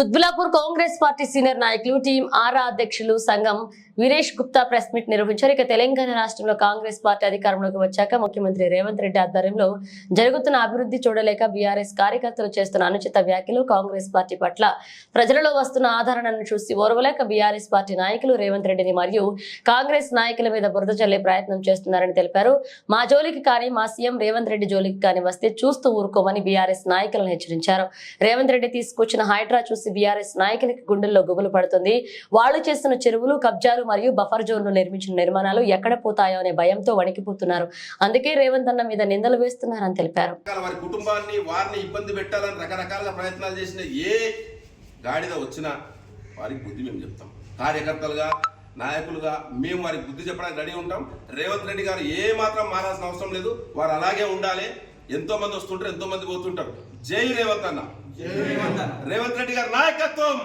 Quthbullapur Congress party senior నాయకులు team ఆరా అధ్యక్షులు సంఘం వీరేష్ గుప్తా ప్రెస్ మీట్ నిర్వహించారు. ఇక తెలంగాణ రాష్ట్రంలో కాంగ్రెస్ పార్టీ అధికారంలోకి వచ్చాక ముఖ్యమంత్రి రేవంత్ రెడ్డి ఆధ్వర్యంలో జరుగుతున్న అభివృద్ధి చూడలేక బీఆర్ఎస్ కార్యకర్తలు చేస్తున్న అనుచిత వ్యాఖ్యలు కాంగ్రెస్ పార్టీ పట్ల ప్రజలలో వస్తున్న ఆదరణను చూసి ఓర్వలేక బీఆర్ఎస్ పార్టీ నాయకులు రేవంత్ రెడ్డిని మరియు కాంగ్రెస్ నాయకుల మీద బురద చల్లే ప్రయత్నం చేస్తున్నారని తెలిపారు. మా జోలికి కానీ మా సీఎం రేవంత్ రెడ్డి జోలికి కానీ వస్తే చూస్తూ ఊరుకోమని బీఆర్ఎస్ నాయకులను హెచ్చరించారు. రేవంత్ రెడ్డి తీసుకొచ్చిన హైడ్రా చూసి బీఆర్ఎస్ నాయకులకి గుండెల్లో గుబులు పడుతుంది. వాళ్ళు చేస్తున్న చెరువులు కబ్జాలు మరియు బఫర్ జోన్లు నిర్మించిన నిర్మాణాలు ఎక్కడ పోతాయో అనే భయంతో వణికిపోతున్నారు. అందుకే రేవంత్ అన్న మీద నిందలు వేస్తున్నారని తెలిపారు. వారి కుటుంబాన్ని వారిని ఇబ్బంది పెట్టాలని రకరకాలుగా ప్రయత్నాలు చేసిన ఏ గాడిద వచ్చినా వారికి బుద్ధి మేము చెప్తాం. కార్యకర్తలుగా నాయకులుగా మేము వారికి బుద్ధి చెప్పడానికి రెడీ ఉంటాం. రేవంత్ రెడ్డి గారు ఏ మాత్రం మారాల్సిన అవసరం లేదు. వారు అలాగే ఉండాలి. ఎంతో మంది వస్తుంటారు ఎంతో మంది పోతుంటారు. జై రేవంత్ అన్న. రేవంత్ రెడ్డి గారి నాయకత్వం.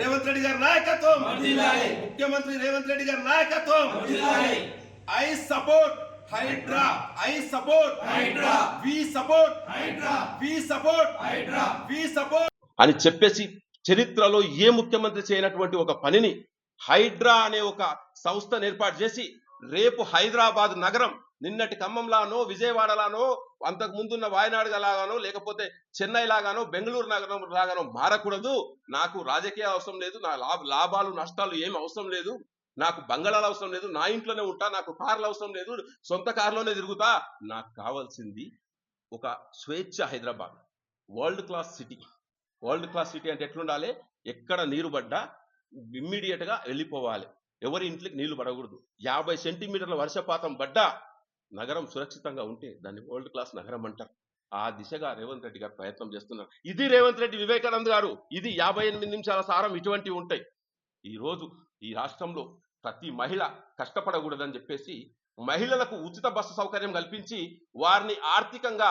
రేవంత్ రెడ్డి గారి నాయకత్వం. ముఖ్యమంత్రి రేవంత్ రెడ్డి గారి నాయకత్వం. I support Hydraa. I support Hydraa. We support Hydraa. We support Hydraa. We support అని చెప్పేసి చరిత్రలో ఏ ముఖ్యమంత్రి చేయనటువంటి ఒక పనిని హైడ్రా అనే ఒక సంస్థను ఏర్పాటు చేసి రేపు హైదరాబాద్ నగరం నిన్నటి ఖమ్మంలానో విజయవాడలానో అంతకు ముందున్న వాయనాడు లాగానో లేకపోతే చెన్నై లాగానో బెంగళూరు నగరం లాగానో మారకూడదు. నాకు రాజకీయ అవసరం లేదు నా లాభ లాభాలు నష్టాలు ఏమి అవసరం లేదు. నాకు బంగళాలు అవసరం లేదు నా ఇంట్లోనే ఉంటా నాకు కార్లు అవసరం లేదు సొంత కారులోనే తిరుగుతా. నాకు కావాల్సింది ఒక స్వేచ్ఛ Hyderabad world class city. World class city అంటే ఎట్లుండాలి? ఎక్కడ నీరు పడ్డా ఇమ్మీడియట్గా వెళ్ళిపోవాలి. ఎవరి ఇంట్లోకి నీళ్ళు పడకూడదు. యాభై సెంటీమీటర్ల వర్షపాతం పడ్డా నగరం సురక్షితంగా ఉంటే దాన్ని వరల్డ్ క్లాస్ నగరం అంటారు. ఆ దిశగా రేవంత్ రెడ్డి గారు ప్రయత్నం చేస్తున్నారు. ఇది రేవంత్ రెడ్డి వివేకానంద్ గారు. ఇది యాభై ఎనిమిది నిమిషాల సారం ఇటువంటివి ఉంటాయి. ఈ రోజు ఈ రాష్ట్రంలో ప్రతి మహిళ కష్టపడకూడదని చెప్పేసి మహిళలకు ఉచిత బస్సు సౌకర్యం కల్పించి వారిని ఆర్థికంగా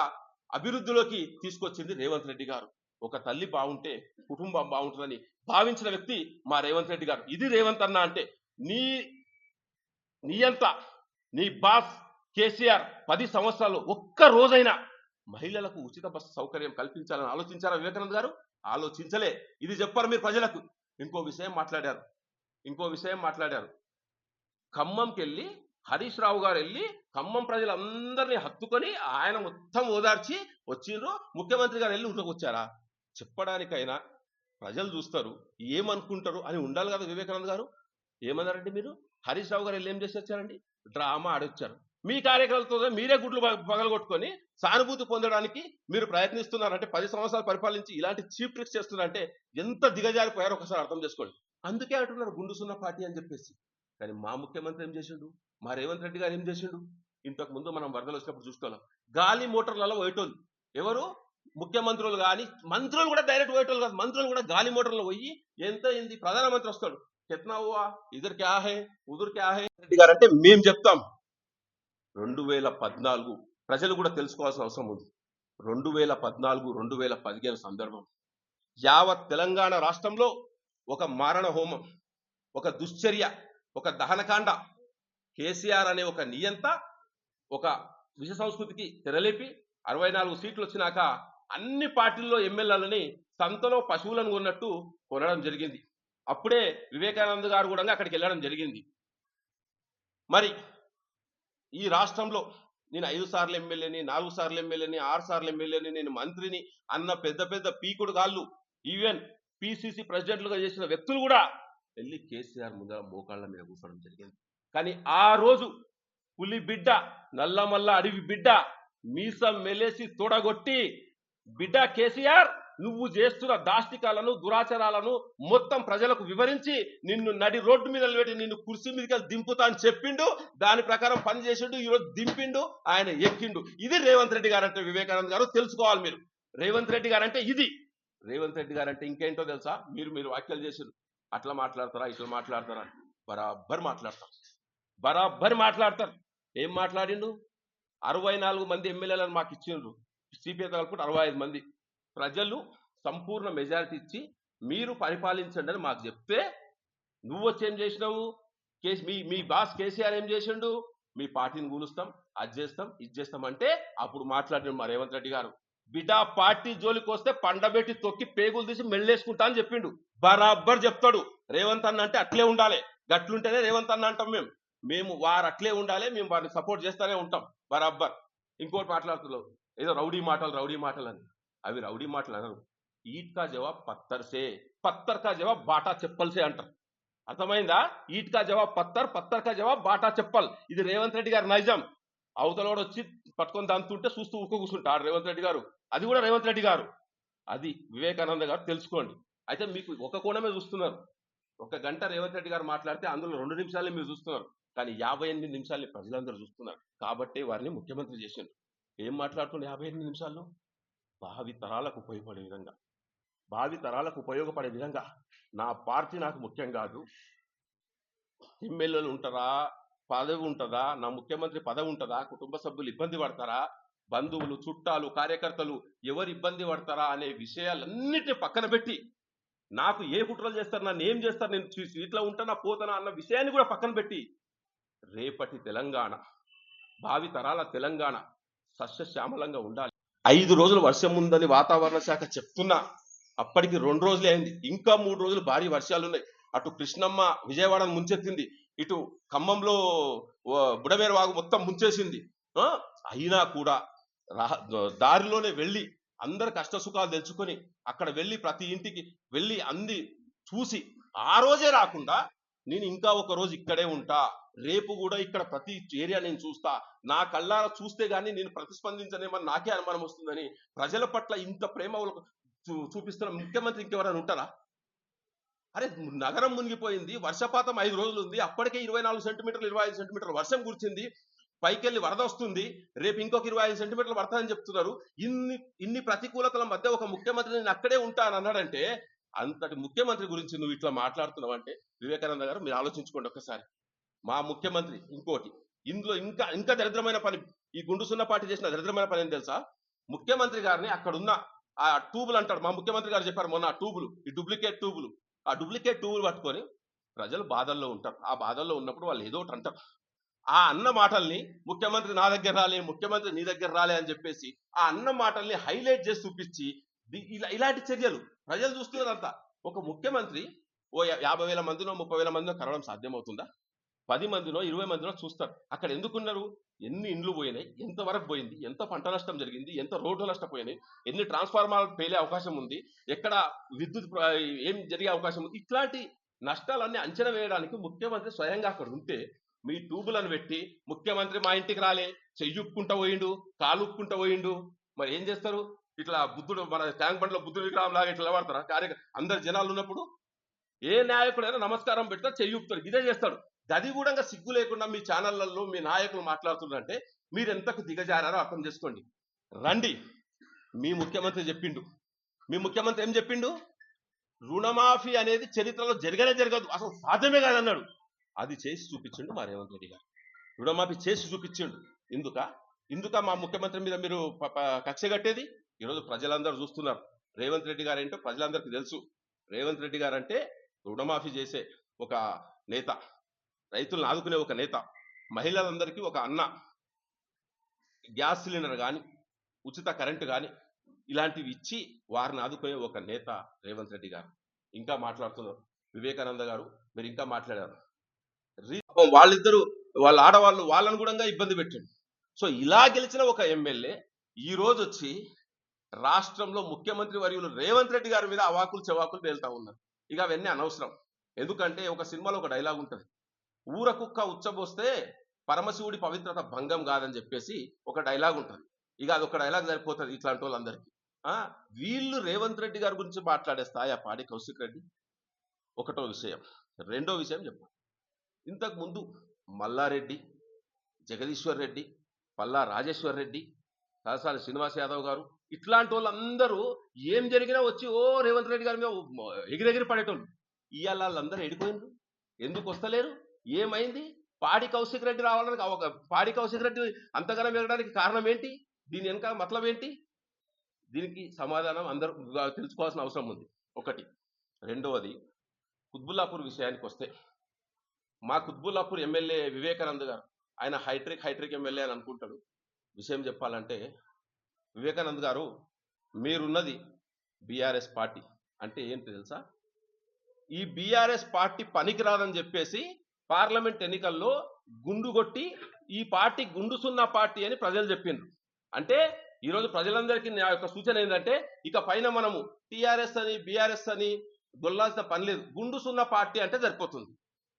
అభివృద్ధిలోకి తీసుకొచ్చింది రేవంత్ రెడ్డి గారు. ఒక తల్లి బాగుంటే కుటుంబం బాగుంటుందని భావించిన వ్యక్తి మా రేవంత్ రెడ్డి గారు. ఇది రేవంత్ అన్న అంటే నీ నీ అంత నీ బాస్ కేసీఆర్ పది సంవత్సరాలు ఒక్క రోజైనా మహిళలకు ఉచిత బస్సు సౌకర్యం కల్పించాలని ఆలోచించారా వివేకానంద గారు? ఆలోచించలే. ఇది చెప్పారు మీరు ప్రజలకు. ఇంకో విషయం మాట్లాడారు. ఇంకో విషయం మాట్లాడారు. ఖమ్మంకి వెళ్ళి హరీష్ రావు గారు వెళ్ళి ఖమ్మం ప్రజలందరినీ హత్తుకొని ఆయన మొత్తం ఓదార్చి వచ్చిండ్రు. ముఖ్యమంత్రి గారు వెళ్ళి ఉంటకొచ్చారా చెప్పడానికైనా ప్రజలు చూస్తారు. ఏమనుకుంటారు అని ఉండాలి కదా వివేకానంద గారు? ఏమన్నారండి మీరు? హరీష్ రావు గారు వెళ్ళి ఏం చేసి వచ్చారండి? డ్రామా ఆడొచ్చారు. మీ కార్యకర్తలతో మీరే గుడ్లు పగలగొట్టుకొని సానుభూతి పొందడానికి మీరు ప్రయత్నిస్తున్నారంటే పది సంవత్సరాలు పరిపాలించి ఇలాంటి చీప్ ట్రిక్స్ చేస్తున్నారంటే ఎంత దిగజారిపోయారో ఒకసారి అర్థం చేసుకోండి. అందుకే అంటున్నారు గుండు సున్న పార్టీ అని చెప్పేసి. కానీ మా ముఖ్యమంత్రి ఏం చేసిండు? మా రేవంత్ రెడ్డి గారు ఏం చేసిండు? ఇంతకు ముందు మనం వరదలు వచ్చినప్పుడు చూసుకున్నాం. గాలి మోటార్లలో పోయేటోళ్ళు. ఎవరు? ముఖ్యమంత్రులు కానీ మంత్రులు కూడా డైరెక్ట్ పోయేటోళ్ళు కాదు. మంత్రులు కూడా గాలి మోటార్లో పోయి ఎంత అయింది? ప్రధానమంత్రి వస్తాడు. కెత్నా ఇద్దరికి ఇద్దరు క్యా హే ఉదురు క్యా హే రెడ్డి గారు అంటే మేము చెప్తాం. రెండు వేల పద్నాలుగు ప్రజలు కూడా తెలుసుకోవాల్సిన అవసరం ఉంది. రెండు వేల పద్నాలుగు రెండు వేల పదిహేను సందర్భం. యావత్ తెలంగాణ రాష్ట్రంలో ఒక మారణ హోమం ఒక దుశ్చర్య ఒక దహనకాండ కేసీఆర్ అనే ఒక నియంత ఒక విష సంస్కృతికి తెరలేపి అరవై నాలుగు సీట్లు వచ్చినాక అన్ని పార్టీల్లో ఎమ్మెల్యేలని సంతలో పశువులను కొన్నట్టు కొనడం జరిగింది. అప్పుడే వివేకానంద గారు కూడా అక్కడికి వెళ్ళడం జరిగింది. మరి ఈ రాష్ట్రంలో నేను ఐదు సార్లు ఎమ్మెల్యేని నాలుగు సార్లు ఎమ్మెల్యేని ఆరు సార్లు ఎమ్మెల్యేని నేను మంత్రిని అన్న పెద్ద పెద్ద పీకుడు కాళ్ళు ఈవెన్ పిసిసి ప్రెసిడెంట్లుగా చేసిన వ్యక్తులు కూడా వెళ్ళి కేసీఆర్ ముందర మోకాళ్ళ మీద కూర్చోవడం జరిగింది. కానీ ఆ రోజు పులి బిడ్డ నల్లమల్ల అడవి బిడ్డ మీసం మెలేసి తోడగొట్టి బిడ్డ కేసీఆర్ నువ్వు చేస్తున్న దాష్టికాలను దురాచారాలను మొత్తం ప్రజలకు వివరించి నిన్ను నడి రోడ్డు మీద నిలబెట్టి నిన్ను కుర్చీ మీదకి దింపుతా అని చెప్పిండు. దాని ప్రకారం పని చేసిండు ఈరోజు దింపిండు ఆయన ఎక్కిండు. ఇది రేవంత్ రెడ్డి గారు అంటే వివేకానంద్ గారు తెలుసుకోవాలి మీరు. రేవంత్ రెడ్డి గారు అంటే ఇది. రేవంత్ రెడ్డి గారు అంటే ఇంకేంటో తెలుసా? మీరు మీరు వ్యాఖ్యలు చేసారు అట్లా మాట్లాడతారా ఇట్లా మాట్లాడతారా బరాబర్ మాట్లాడతారు. బరాబర్ మాట్లాడతారు. ఏం మాట్లాడిండు? అరవై నాలుగు మంది ఎమ్మెల్యేలను మాకు ఇచ్చిండ్రు. సిపిఐ కలుపుకుంటే అరవై ఐదు మంది. ప్రజలు సంపూర్ణ మెజారిటీ ఇచ్చి మీరు పరిపాలించండి అని మాకు చెప్తే నువ్వు వచ్చి ఏం చేసినావు? కేసు మీ మీ బాస్ కేసీఆర్ ఏం చేసిండు? మీ పార్టీని కూలుస్తాం అది చేస్తాం ఇది చేస్తాం అంటే అప్పుడు మాట్లాడిన మా రేవంత్ రెడ్డి గారు. బిడ్డ పార్టీ జోలికి వస్తే పండబెట్టి తొక్కి పేగులు తీసి మెళ్ళేసుకుంటా అని చెప్పిండు. బరాబర్ చెప్తాడు. రేవంత్ అన్న అంటే అట్లే ఉండాలి. గట్లుంటేనే రేవంత్ అన్న అంటాం మేము. మేము వారు అట్లే ఉండాలి మేము వారిని సపోర్ట్ చేస్తూనే ఉంటాం. బరాబర్. ఇంకోటి మాట్లాడుతున్నారు ఏదో రౌడీ మాటలు రౌడీ మాటలు అని అవి రౌడీ మాటలు అనరు. ఈట్ కా జవాబ్ పత్తర్ సే. పత్తర్ కా జవాబ్ బాటా చెప్పల్ సే అంటారు. అర్థమైందా? ఈట్ కా జవాబ్ పత్తర్ పత్తర్ కా జవాబ్ బాటా చెప్పల్. ఇది రేవంత్ రెడ్డి గారి నైజం. అవతలోడు వచ్చి పట్టుకొని దంతుంటే చూస్తూ ఊరుకో కూర్చుంటాడు. రేవంత్ రెడ్డి గారు. అది కూడా రేవంత్ రెడ్డి గారు. అది వివేకానంద గారు తెలుసుకోండి. అయితే మీకు ఒక కోణమే చూస్తున్నారు. ఒక గంట రేవంత్ రెడ్డి గారు మాట్లాడితే అందులో రెండు నిమిషాలే మీరు చూస్తున్నారు. కానీ యాభై ఎనిమిది నిమిషాలని ప్రజలందరూ చూస్తున్నారు. కాబట్టి వారిని ముఖ్యమంత్రి చేసిండు. ఏం మాట్లాడుతున్న యాభై ఎనిమిది నిమిషాల్లో? భావి తరాలకు ఉపయోగపడే విధంగా. భావి తరాలకు ఉపయోగపడే విధంగా. నా పార్టీ నాకు ముఖ్యం కాదు. ఎమ్మెల్యేలు ఉంటారా? పదవి ఉంటుందా? నా ముఖ్యమంత్రి పదవి ఉంటుందా? కుటుంబ సభ్యులు ఇబ్బంది పడతారా? బంధువులు చుట్టాలు కార్యకర్తలు ఎవరు ఇబ్బంది పడతారా? అనే విషయాలన్నిటి పక్కన పెట్టి నాకు ఏ కుట్రలు చేస్తారు? నన్ను ఏం చేస్తారు? నేను చూసి ఇట్లా ఉంటానా? పోతానా? అన్న విషయాన్ని కూడా పక్కన పెట్టి రేపటి తెలంగాణ భావి తరాల తెలంగాణ సస్యశ్యామలంగా ఉండాలి. ఐదు రోజులు వర్షం ఉందని వాతావరణ శాఖ చెప్తున్నా. అప్పటికి రెండు రోజులే అయింది. ఇంకా మూడు రోజులు భారీ వర్షాలు ఉన్నాయి. అటు కృష్ణమ్మ విజయవాడను ముంచెత్తింది. ఇటు ఖమ్మంలో బుడవేరు బుడమేరు వాగు మొత్తం ముంచేసింది. అయినా కూడా దారిలోనే వెళ్ళి అందరు కష్ట సుఖాలు తెలుసుకొని అక్కడ వెళ్ళి ప్రతి ఇంటికి వెళ్ళి అంది చూసి ఆ రోజే రాకుండా నేను ఇంకా ఒక రోజు ఇక్కడే ఉంటా. రేపు కూడా ఇక్కడ ప్రతి ఏరియా నేను చూస్తా. నా కళ్ళారా చూస్తే గానీ నేను ప్రతిస్పందించనేమని నాకే అనుమానం వస్తుందని ప్రజల పట్ల ఇంత ప్రేమ చూపిస్తున్న ముఖ్యమంత్రి ఇంకెవరైనా ఉంటారా? అరే నగరం మునిగిపోయింది. వర్షపాతం ఐదు రోజులు ఉంది. అప్పటికే ఇరవై నాలుగు సెంటీమీటర్లు ఇరవై ఐదు సెంటీమీటర్లు వర్షం కురిచింది పైకెళ్ళి వరద వస్తుంది. రేపు ఇంకొక ఇరవై ఐదు సెంటీమీటర్లు పడతాయని చెప్తున్నారు. ఇన్ని ఇన్ని ప్రతికూలతల మధ్య ఒక ముఖ్యమంత్రి నేను అక్కడే ఉంటాను అన్నాడంటే అంతటి ముఖ్యమంత్రి గురించి నువ్వు ఇట్లా మాట్లాడుతున్నావు అంటే వివేకానంద గారు మీరు ఆలోచించుకోండి ఒక్కసారి. మా ముఖ్యమంత్రి ఇంకోటి ఇందులో ఇంకా ఇంకా దరిద్రమైన పని ఈ గుండు సున్న పార్టీ చేసిన దరిద్రమైన పని ఏం తెలుసా? ముఖ్యమంత్రి గారిని అక్కడున్న ఆ ట్యూబులు అంటాడు. మా ముఖ్యమంత్రి గారు చెప్పారు మొన్న ఆ ట్యూబులు ఈ డూప్లికేట్ ట్యూబులు. ఆ డూప్లికేట్ ట్యూబులు పట్టుకొని ప్రజలు బాధల్లో ఉంటారు. ఆ బాధల్లో ఉన్నప్పుడు వాళ్ళు ఏదో ఒకటి అంటారు. ఆ అన్న మాటల్ని ముఖ్యమంత్రి నా దగ్గర రాలే ముఖ్యమంత్రి నీ దగ్గర రాలే అని చెప్పేసి ఆ అన్న మాటల్ని హైలైట్ చేసి చూపించి ఇలా ఇలాంటి చర్యలు. ప్రజలు చూస్తున్నారు అంతా. ఒక ముఖ్యమంత్రి ఓ యాభై వేల మందినో ముప్పై వేల మందినో కలవడం సాధ్యమవుతుందా? పది మందినో ఇరవై మందినో చూస్తారు. అక్కడ ఎందుకున్నారు? ఎన్ని ఇండ్లు పోయినాయి? ఎంత వరకు పోయింది? ఎంత పంట నష్టం జరిగింది? ఎంత రోడ్లు నష్టపోయినాయి? ఎన్ని ట్రాన్స్ఫార్మర్లు పేలే అవకాశం ఉంది? ఎక్కడ విద్యుత్ ఏం జరిగే అవకాశం ఉంది? ఇట్లాంటి నష్టాలన్నీ అంచనా వేయడానికి ముఖ్యమంత్రి స్వయంగా అక్కడ ఉంటే మీ ట్యూబులను పెట్టి ముఖ్యమంత్రి మా ఇంటికి రాలే చెయ్యుక్కుంటా పోయిండు కాలుక్కుంటా పోయిండు. మరి ఏం చేస్తారు? ఇట్లా బుద్ధుడు మన ట్యాంక్ బండ్లో బుద్ధుడు విగ్రహం లాగా ఇట్లా నిలబడతారా? కార్య అందరు జనాలు ఉన్నప్పుడు ఏ నాయకుడైనా నమస్కారం పెడతా చెయ్యుపుతాడు ఇదే చేస్తాడు. అది కూడా సిగ్గు లేకుండా మీ ఛానళ్ళలో మీ నాయకులు మాట్లాడుతున్నారంటే మీరు ఎంతకు దిగజారారో అర్థం చేసుకోండి. రండి. మీ ముఖ్యమంత్రి చెప్పిండు. మీ ముఖ్యమంత్రి ఏం చెప్పిండు? రుణమాఫీ అనేది చరిత్రలో జరగనే జరగదు. అసలు సాధ్యమే కాదన్నాడు. అది చేసి చూపించిండు మా రేవంత్ రెడ్డి గారు. రుణమాఫీ చేసి చూపించిండు. ఎందుక? ఇందుక మా ముఖ్యమంత్రి మీద మీరు కక్ష కట్టేది? ఈరోజు ప్రజలందరూ చూస్తున్నారు. రేవంత్ రెడ్డి గారు ఏంటో ప్రజలందరికీ తెలుసు. రేవంత్ రెడ్డి గారు అంటే రుణమాఫీ చేసే ఒక నేత రైతులను ఆదుకునే ఒక నేత మహిళలందరికీ ఒక అన్న గ్యాస్ సిలిండర్ కానీ ఉచిత కరెంటు కానీ ఇలాంటివి ఇచ్చి వారిని ఆదుకునే ఒక నేత రేవంత్ రెడ్డి గారు. ఇంకా మాట్లాడుతున్నారు. వివేకానంద గారు మీరు ఇంకా మాట్లాడారు. వాళ్ళిద్దరూ వాళ్ళ ఆడవాళ్ళు వాళ్ళను కూడా ఇబ్బంది పెట్టండి సో ఇలా గెలిచిన ఒక ఎమ్మెల్యే ఈ రోజు వచ్చి రాష్ట్రంలో ముఖ్యమంత్రి వర్యులు రేవంత్ రెడ్డి గారి మీద అవాకులు చెవాకులు తేలుతా ఉన్నారు. ఇక అవన్నీ అనవసరం. ఎందుకంటే ఒక సినిమాలో ఒక డైలాగ్ ఉంటుంది. ఊర కుక్క ఉచ్చబోస్తే పరమశివుడి పవిత్రత భంగం కాదని చెప్పేసి ఒక డైలాగ్ ఉంటుంది. ఇక అది ఒక డైలాగ్ సరిపోతుంది ఇట్లాంటి వాళ్ళందరికీ. వీళ్ళు రేవంత్ రెడ్డి గారి గురించి మాట్లాడే స్థాయి ఆ పాడి కౌశిక్ రెడ్డి? ఒకటో విషయం. రెండో విషయం చెప్పండి ఇంతకు ముందు మల్లారెడ్డి జగదీశ్వర్ రెడ్డి పల్లా రాజేశ్వర్ రెడ్డి తలసాని శ్రీనివాస్ యాదవ్ గారు ఇట్లాంటి వాళ్ళందరూ ఏం జరిగినా వచ్చి ఓ రేవంత్ రెడ్డి గారి మీద ఎగిరెగిరి పడేటోళ్ళు. ఇవాళ వాళ్ళందరూ ఎడిపోయిండ్రు ఎందుకు వస్తలేరు? ఏమైంది? పాడి కౌశిక్ రెడ్డి రావడానికి ఒక పాడి కౌశిక్ రెడ్డి అంతగానం ఎగడానికి కారణం ఏంటి? దీని వెనక మతలం ఏంటి? దీనికి సమాధానం అందరూ తెలుసుకోవాల్సిన అవసరం ఉంది. ఒకటి. రెండవది కుత్బుల్లాపూర్ విషయానికి వస్తే మా కుత్బుల్లాపూర్ ఎమ్మెల్యే వివేకానంద్ గారు ఆయన హైట్రిక్ హైట్రిక్ ఎమ్మెల్యే అని అనుకుంటాడు. విషయం చెప్పాలంటే వివేకానంద్ గారు మీరున్నది బీఆర్ఎస్ పార్టీ. అంటే ఏంటి తెలుసా? ఈ బీఆర్ఎస్ పార్టీ పనికిరాదని చెప్పేసి పార్లమెంట్ ఎన్నికల్లో గుండు కొట్టి ఈ పార్టీ గుండు సున్నా పార్టీ అని ప్రజలు చెప్పిండ్రు. అంటే ఈరోజు ప్రజలందరికీ నా యొక్క సూచన ఏంటంటే ఇక పైన మనము టీఆర్ఎస్ అని బీఆర్ఎస్ అని గొల్లాల్సిన పని లేదు. గుండు సున్నా పార్టీ అంటే సరిపోతుంది.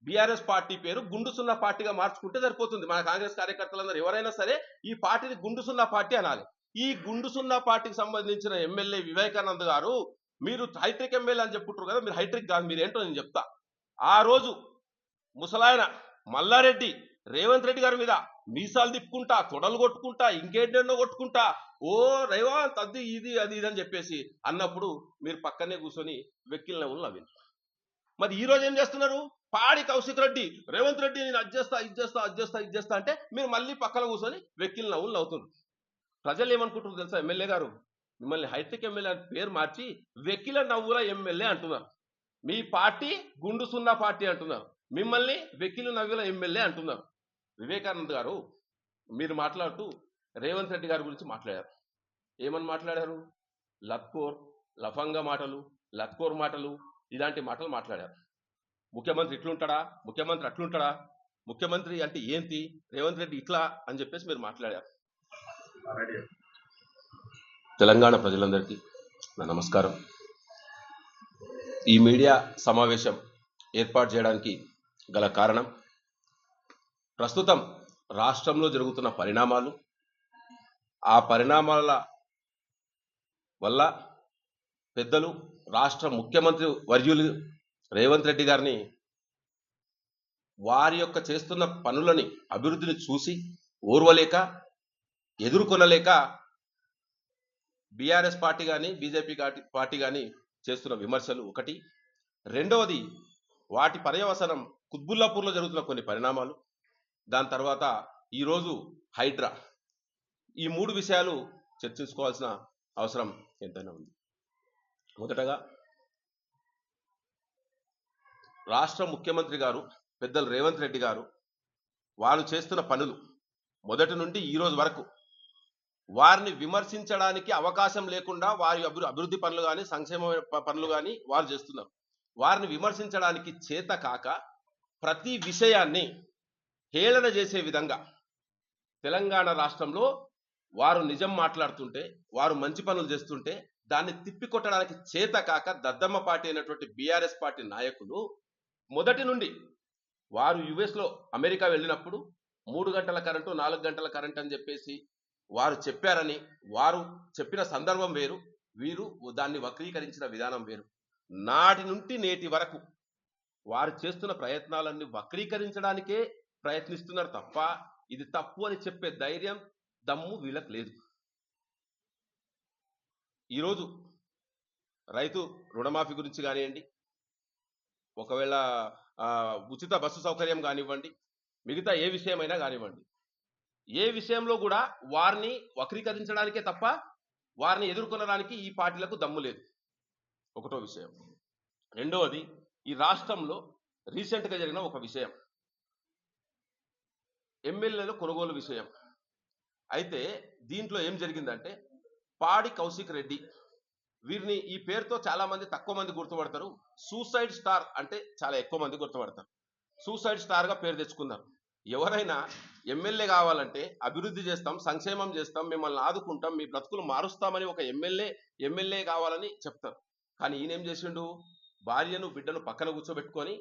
బీఆర్ఎస్ పార్టీ పేరు గుండుసున్న పార్టీగా మార్చుకుంటే సరిపోతుంది. మన కాంగ్రెస్ కార్యకర్తలందరూ ఎవరైనా సరే ఈ పార్టీని గుండు సున్నా పార్టీ అనాలి. ఈ గుండుసున్న పార్టీకి సంబంధించిన ఎమ్మెల్యే వివేకానంద్ గారు మీరు హైట్రిక్ ఎమ్మెల్యే అని చెప్పుకుంటారు కదా మీరు హైట్రిక్ కాదు మీరు ఏంటో నేను చెప్తా. ఆ రోజు ముసలాయన మల్లారెడ్డి రేవంత్ రెడ్డి గారి మీద మీసాలు తిప్పుకుంటా తొడలు కొట్టుకుంటా ఇంకేంటో కొట్టుకుంటా ఓ రేవంత్ అది ఇది అది ఇది అని చెప్పేసి అన్నప్పుడు మీరు పక్కనే కూర్చొని వెక్కిల నవ్వులు మరి ఈ రోజు ఏం చేస్తున్నారు? పాడి కౌశిక్ రెడ్డి రేవంత్ రెడ్డి నేను అది చేస్తా ఇది చేస్తా చేస్తా ఇది చేస్తా అంటే మీరు మళ్ళీ పక్కన కూర్చొని వెక్కిల నవ్వులు నవ్వుతున్నారు. ప్రజలు ఏమనుకుంటున్నారు తెలుసా? ఎమ్మెల్యే గారు? మిమ్మల్ని హైటెక్ ఎమ్మెల్యే పేరు మార్చి వెకిల నవ్వుల ఎమ్మెల్యే అంటున్నారు. మీ పార్టీ గుండు సున్నా పార్టీ అంటున్నారు. మిమ్మల్ని వెకిల నవ్వుల ఎమ్మెల్యే అంటున్నారు. వివేకానంద్ గారు మీరు మాట్లాడుతూ రేవంత్ రెడ్డి గారి గురించి మాట్లాడారు. ఏమని మాట్లాడారు? లత్కోర్ లఫంగా మాటలు లత్కోర్ మాటలు ఇలాంటి మాటలు మాట్లాడారు. ముఖ్యమంత్రి ఇట్లుంటాడా? ముఖ్యమంత్రి అట్లుంటాడా? ముఖ్యమంత్రి అంటే ఏంటి? రేవంత్ రెడ్డి ఇట్లా అని చెప్పేసి మీరు మాట్లాడారు. తెలంగాణ ప్రజలందరికీ నా నమస్కారం. ఈ మీడియా సమావేశం ఏర్పాటు చేయడానికి గల కారణం ప్రస్తుతం రాష్ట్రంలో జరుగుతున్న పరిణామాలు ఆ పరిణామాల వల్ల పెద్దలు రాష్ట్ర ముఖ్యమంత్రి వర్యులు రేవంత్ రెడ్డి గారిని వారి యొక్క చేస్తున్న పనులని అభివృద్ధిని చూసి ఓర్వలేక ఎదుర్కొనలేక బీఆర్ఎస్ పార్టీ కానీ బీజేపీ పార్టీ కానీ చేస్తున్న విమర్శలు ఒకటి. రెండవది వాటి పర్యవసనం కుత్బుల్లాపూర్లో జరుగుతున్న కొన్ని పరిణామాలు. దాని తర్వాత ఈరోజు హైడ్రా. ఈ మూడు విషయాలు చర్చించుకోవాల్సిన అవసరం ఎంతైనా ఉంది. మొదటగా రాష్ట్ర ముఖ్యమంత్రి గారు పెద్దలు రేవంత్ రెడ్డి గారు వారు చేస్తున్న పనులు మొదటి నుండి ఈ రోజు వరకు వారిని విమర్శించడానికి అవకాశం లేకుండా వారి అభి అభివృద్ధి పనులు కానీ సంక్షేమ పనులు కానీ వారు చేస్తున్నారు. వారిని విమర్శించడానికి చేత కాక ప్రతి విషయాన్ని హేళన చేసే విధంగా తెలంగాణ రాష్ట్రంలో వారు నిజం మాట్లాడుతుంటే వారు మంచి పనులు చేస్తుంటే దాన్ని తిప్పికొట్టడానికి చేత కాక దద్దమ్మ పార్టీ అయినటువంటి బీఆర్ఎస్ పార్టీ నాయకులు మొదటి నుండి వారు యుఎస్లో అమెరికా వెళ్ళినప్పుడు మూడు గంటల కరెంటు నాలుగు గంటల కరెంట్ అని చెప్పేసి వారు చెప్పారని వారు చెప్పిన సందర్భం వేరు వీరు దాన్ని వక్రీకరించిన విధానం వేరు. నాటి నుండి నేటి వరకు వారు చేస్తున్న ప్రయత్నాలన్నీ వక్రీకరించడానికే ప్రయత్నిస్తున్నారు తప్ప ఇది తప్పు అని చెప్పే ధైర్యం దమ్ము వీళ్ళకి లేదు. ఈరోజు రైతు రుణమాఫీ గురించి కానివ్వండి ఒకవేళ ఉచిత బస్సు సౌకర్యం కానివ్వండి మిగతా ఏ విషయమైనా కానివ్వండి. ఏ విషయంలో కూడా వారిని వక్రీకరించడానికే తప్ప వారిని ఎదుర్కొనడానికి ఈ పార్టీలకు దమ్ము లేదు. ఒకటో విషయం. రెండవది ఈ రాష్ట్రంలో రీసెంట్గా జరిగిన ఒక విషయం. ఎమ్మెల్యేల కొనుగోలు విషయం. అయితే దీంట్లో ఏం జరిగిందంటే పాడి కౌశిక్ రెడ్డి. వీరిని ఈ పేరుతో చాలా మంది తక్కువ మంది గుర్తుపడతారు. సూసైడ్ స్టార్ అంటే చాలా ఎక్కువ మంది గుర్తుపడతారు. సూసైడ్ స్టార్గా పేరు తెచ్చుకున్నారు. ఎవరైనా ఎమ్మెల్యే కావాలంటే అభివృద్ధి చేస్తాం సంక్షేమం చేస్తాం మిమ్మల్ని ఆదుకుంటాం మీ బ్రతుకులు మారుస్తామని ఒక ఎమ్మెల్యే ఎమ్మెల్యే కావాలని చెప్తారు. కానీ ఈయనేం చేసిండు? భార్యను బిడ్డను పక్కన కూర్చోబెట్టుకొని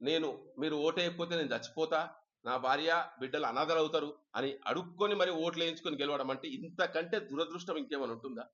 నేను మీరు ఓటేయకపోతే నేను చచ్చిపోతా నా భార్య బిడ్డలు అనాథలు అవుతారు అని అడుక్కొని మరి ఓట్లు వేయించుకొని గెలవడం అంటే ఇంతకంటే దురదృష్టం ఇంకేమైనా ఉంటుందా?